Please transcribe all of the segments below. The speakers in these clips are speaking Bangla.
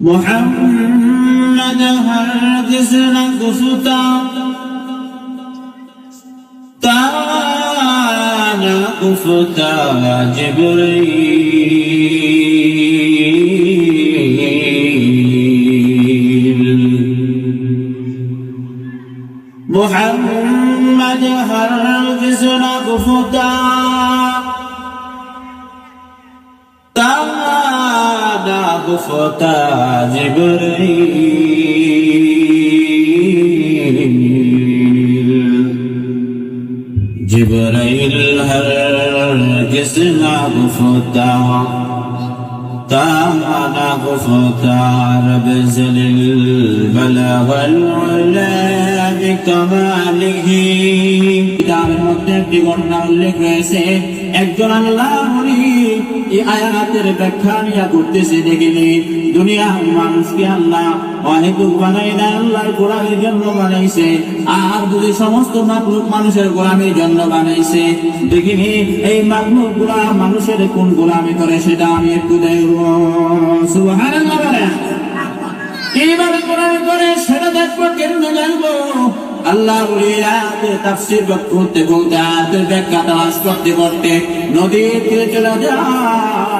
محمد هرگز نگفتا تا نگفتا جبريل. محمد هرگز نگفتا মুফতাজ জিবরাইল জিবরাইল হর জিস না মুফতাজ تعالى غفران بزل البلاغ العلا بكماله কিতাবের মধ্যে একটি ঘটনা উল্লেখ রয়েছে একজন আল্লাহ এই আয়াতের ব্যাখ্যা নিয়ে করতেছে দেখিনি দুনিয়া মানুষকে আল্লাহ বানাই না আল্লাহর বানাইছে, আর যদি সমস্ত মানুষের বানাইছে, দেখিনি এই মানুষের কোন গোলামি করে সেটা আমি একটু করে সেটা দেখব আল্লাহ করতে বলতে ব্যাখ্যা তালাশ করতে করতে, নদীর তীরে চলে যায়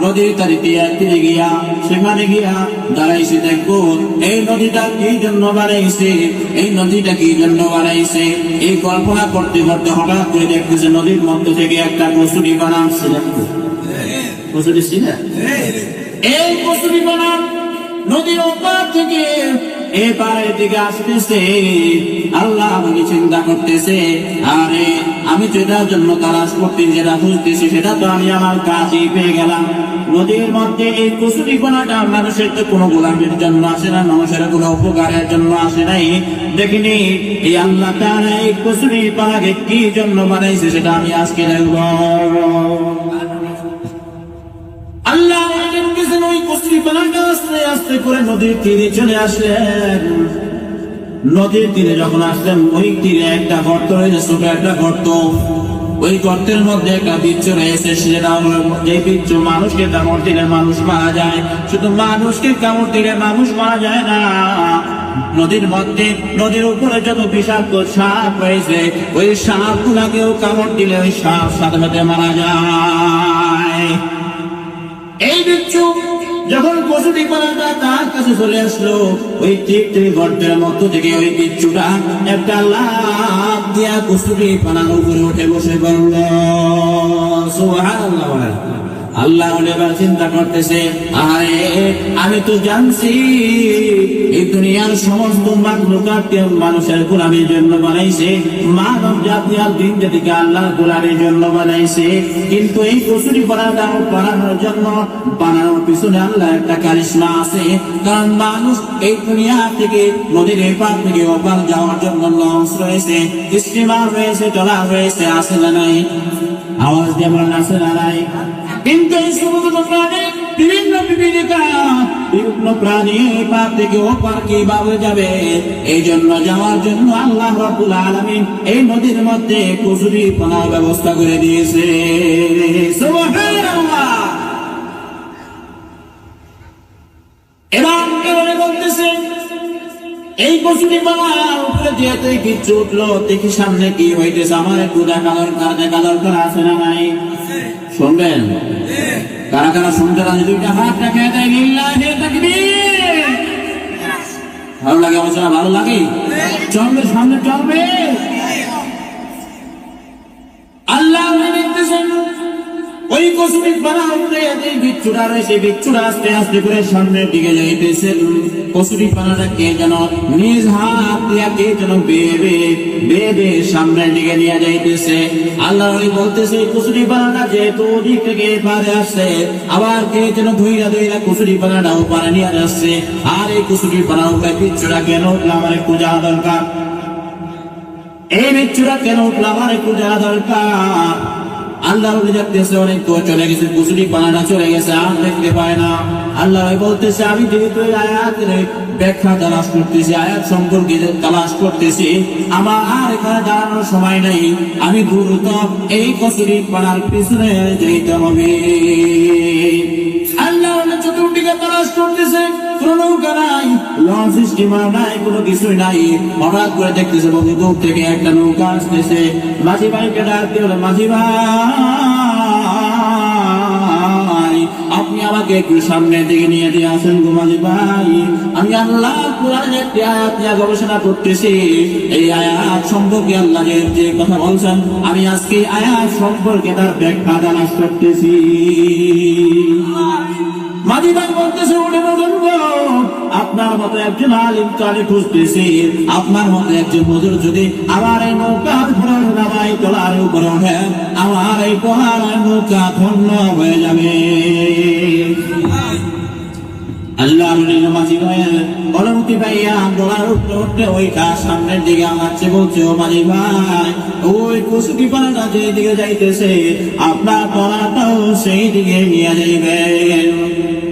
নদীর তারি দিয়া তীরে গিয়া সেখানে গিয়া দাঁড়াইছে দেখব এই নদীটা কি জন্য বাড়াইছে? এই নদীটা কি জন্য বাড়াইছে? এই কল্পনা করতে করতে হঠাৎ করে দেখতেছে নদীর মধ্য থেকে একটা কসুরি দেখো। কসুরি ছিল? এই কসুরি বানাম নদীর ওপার থেকে এ পাড়ের দিকে আসতেছে। আল্লাহ আমাকে চিন্তা করতেছে। আরে, আমি যেটার জন্য তালাশ করতে যেটা খুঁজতেছি সেটা তো আমি আমার কাছেই পেয়ে গেলাম। নদীর মধ্যে এই কুসুরি কোনাটা মানুষের তো কোনো গোলামের জন্য আসে না, মানুষের কোনো উপকারের জন্য আসে নাই। দেখিনি, এই আল্লাহ তারা এই কুসুরি পানাকে কি জন্য বানাইছে সেটা আমি আজকে দেখব। ওই আস্তে আস্তে করে নদীর তীরে চলে আসলেন। নদীর তীরে যখন আসলেন, ওই তীরে একটা গর্ত রয়েছে, ছোট একটা গর্ত। ওই গর্তের মধ্যে একটা বিচ্ছু রয়েছে, সেটা যে বিচ্ছু মানুষকে কামড় দিলে মানুষ মারা যায়। শুধু মানুষকে কামড় দিলে মানুষ মারা যায় না। নদীর মধ্যে, নদীর উপরে যত বিষাক্ত সাপ রয়েছে, ওই সাপ গুলাকেও কামড় দিলে ওই সাপ সাথে সাথে মারা যায়। এই বিচ্ছু যখন কচুটি পালাটা তার কাছে চলে আসলো, ওই ঠিক থেকে গর্তের মধ্য থেকে ওই বিচ্ছুটা একটা লাভ দিয়া কচুটি পালার উপরে উঠে বসে পড়ল বলেন। আল্লাহ এবার চিন্তা করতেছে আরে আমি তো জানছি এই দুনিয়ার সমস্ত মাকলুকাতকে মানুষের গোলামের জন্য বানাইছে, মানব জাতি আর দিন জাতিকে আল্লাহ গোলামের জন্য বানাইছে। কিন্তু এই কসুরি বানাটা বানানোর জন্য, বানানোর পিছনে আল্লাহ একটা কারিশমা আছে। কারণ মানুষ এই দুনিয়া থেকে, নদীর এপার থেকে ওপার যাওয়ার জন্য লঞ্চ রয়েছে, স্টিমার রয়েছে, ট্রলার রয়েছে আসে না নাই? আওয়াজ দিয়ে বলেন আসে না নাই? কিন্তু এবার এই কচুরি পানার উপরে যেহেতু কিচ্ছু উঠল, দেখি সামনে কি হইতেছে? আমার একটু দেখা দরকার দেখা দরকার আছে না নাই? শুনবেন? কারা কারা শুনতে রাজি দুইটা হাত রেখে দেয় লিল্লাহি তাকবীর। ভালো লাগে আলোচনা, ভালো লাগে? চলবে, সামনে চলবে। আল্লাহ পানাটা পানাটা আবার কে যেন ধুইরা কসুরি পানাটাও পারে নিয়ে যাচ্ছে। আর এই কসুরি পানা উপরে বিচ্ছুরা কেন আমার একটু জানা দরকার। এই বিচ্ছুরা কেন উঠল আমার একটু জানা দরকার। আল্লাহ বলে দেখতেছে অনেক তো চলে গেছে কুচুরি পানাটা চলে গেছে, আর দেখতে পায় না। আল্লাহ বলতেছে, আমি যেহেতু এই আয়াতের ব্যাখ্যা তালাশ করতেছি, আয়াত সম্পর্কে তালাশ করতেছি, আমার আর এখানে দাঁড়ানোর সময় নেই। আমি দ্রুত এই কচুরি পানার পিছনে যেতে হবে। আল্লাহ চতুর্দিকে তালাশ করতেছে নৌকা নাই, লঞ্চ স্টিমার নাই, কোনো কিছুই নাই। হঠাৎ করে দেখতেছে দূর থেকে একটা নৌকা আসতেছে। মাঝি ভাই, আপনি আমাকে একটু সামনের দিকে নিয়ে দিয়ে আসেন গো মাঝি ভাই। আমি আল্লাহ গবেষণা করতেছি। এই আয়াত সম্পর্কে আল্লাহ যে কথা বলছেন, আমি আজকে আয়াত সম্পর্কে তার ব্যাখ্যা জানাস করতেছি। আপনার মতো একজন আপনার মজুর যদি আমার এই নৌকার উপরে নামাই তোলার উপরে আমার এই পোহার নৌকা ধন্য হয়ে যাবে। উঠতে ওই সামনের দিকে ওই দিকে যাইতেছে, আপনার পড়াটাও সেই দিকে নিয়ে যাইবেন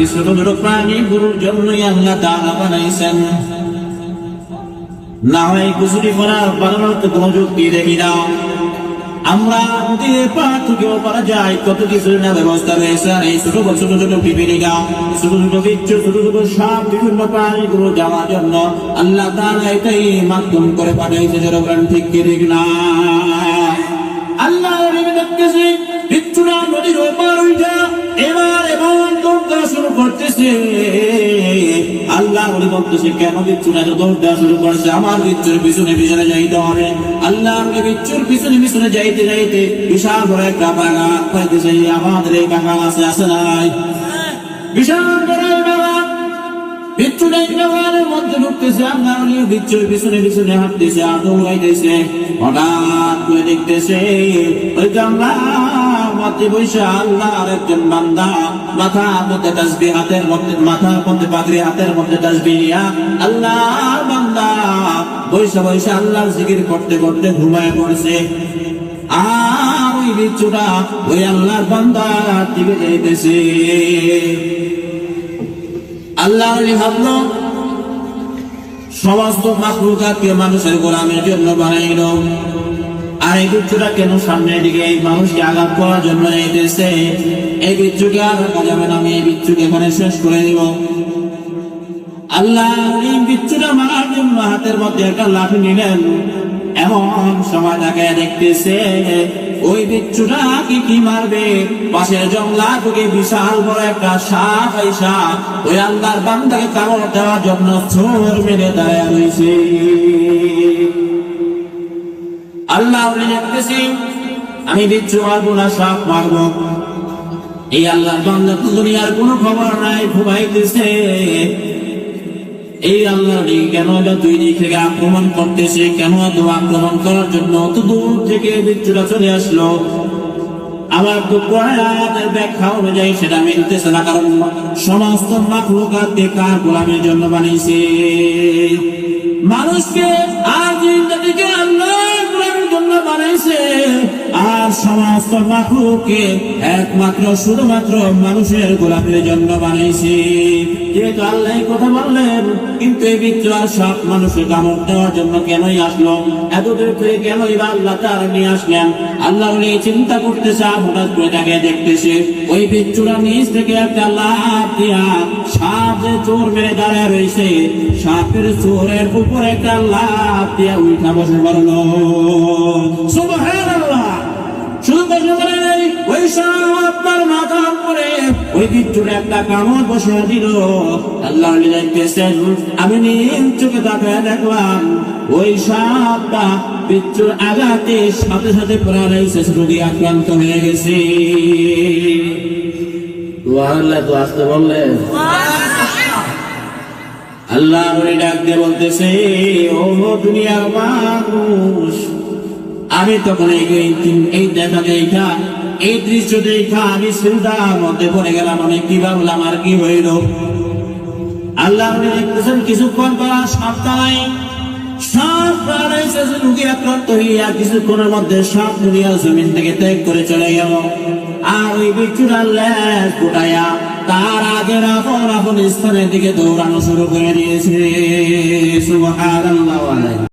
এই ছোট ছোট প্রাণী জন্যই আল্লাহ দানা বানাইছেন। না হয় কুসুরি পানা বানানোর তো কোনো যুক্তি দেখি না। আমরা নদীর পার থেকে ওপারা যাই, কত কিছু না ব্যবস্থা রয়েছে, আর এই ছোট ছোট ছোট পিপিলিকা ছোট ছোট বিচ্ছু ছোট ছোট সাপ, বিভিন্ন প্রাণীগুলো যাওয়ার জন্য আল্লাহ তাআলা এটাই মাধ্যম করে পাঠাইছে জনগণ, ঠিক ঠিক না? আল্লাহ রেবে দেখতেছে নদীর ওপার উঠা এবার এমন দেওয়া শুরু করতেছে। আল্লাহ বলে, বলতেছে, কেন বিচ্ছুর? এত দৌড় দেওয়া শুরু করছে, আমার বিচ্ছুর পিছনে পিছনে যাইতে হবে। আল্লাহ আমাকে বিচ্ছুর পিছনে পিছনে যাইতে যাইতে বিশাল বড় একটা বাগান পাইতেছে। আমাদের এই বাগান আছে আছে নাই। বিশাল বড় বিচ্ছু বাগানের মধ্যে ঢুকতেছে আল্লাহ বলে বিচ্ছুর পিছনে পিছনে হাঁটতেছে আর দৌড়াইতেছে হঠাৎ করে দেখতেছে, ওই মধ্যে তাসবি হাতের পাগড়ি, হাতের মধ্যে আল্লাহর জিকির করতে করতে ঘুমায় পড়ছে। আর ওই বিচ্ছুটা ওই আল্লাহর বান্দা দিকে যাইতেছে। আল্লাহ ভাবলো, সমস্ত মাকলুকাতকে মানুষের গোলামের জন্য বানাইল। আর এই বিচ্ছুটা কেন সামনের দিকে এই মানুষকে আঘাত করার জন্য এইতেছে এই বিচ্ছুকে আর রাখা যাবে না, আমি এই বিচ্ছুকে এখানে শেষ করে দিব। আল্লাহ এই বিচ্ছুটা মারার জন্য হাতের মধ্যে একটা লাঠি নিলেন। এমন সময় তাকে দেখতেছে ওই বিচ্ছুটা কি কি মারবে? পাশের জঙ্গলা থেকে বিশাল বড় একটা সাপ এই সাপ ওই আল্লাহর বান্দাকে কামড় দেওয়ার জন্য চোর মেরে দাঁড়ায় রয়েছে। আল্লাহ দেখতেছি আমি বিচ্ছু মারবো না, সাপ মারবো। এই আল্লাহর বান্দা দুনিয়ার কোনো খবর নাই, ঘুমাইতেছে। এই আল্লাহ কেন এটা দুই দিক থেকে আক্রমণ করতেছে? কেন এত আক্রমণ করার জন্য অত দূর থেকে বিচ্ছুরা চলে আসলো? আবার তো ব্যাখ্যা সেটা কারণ গোলামের জন্য বানিয়েছে? একমাত্র, শুধুমাত্র মানুষের গোলাপের জন্য বানাইছে। যেহেতু আল্লাহ কথা বললেন? কিন্তু এই বিচ্ছুরা সব মানুষের কামড় দেওয়ার জন্য কেনই আসলো? এত দূর থেকে কেনই বা আল্লাহ তারা নিয়ে আসলেন? আল্লাহ উনি চিন্তা করতেছে, হঠাৎ করে তাকে দেখতেছে। ওই বিচ্ছুরা নিচ থেকে একটা লাভ দিয়া সাপ যে চোর মেরে দাঁড়ায় রয়েছে। সাপের চোরের উপর একটা লাভ দিয়া উঠা বসে পড়ল। ওই বিচ্ছুর একটা কামড় আঘাতে সাথে সাথে প্যারালাইসিস রোগী আক্রান্ত হয়ে গেছে। আল্লাহ তো বলতেছে, ও দুনিয়ার মানুষ, আমি তখন এই এই- এই দেখা দেখা এই দৃশ্য দেখা আমি চিন্তার মধ্যে পড়ে গেলাম, আমি কি ভাবলাম আর কি হইল? আল্লাহ দেখতেছেন, কিছুক্ষণ পর সাপ তাই সাপ প্যারালাইসিস আক্রান্ত হইয়া কিছুক্ষণের মধ্যে সাপ দুনিয়ার জমিন থেকে ত্যাগ করে চলে আর ওই তার আগের দিকে দৌড়ানো শুরু করে দিয়েছে।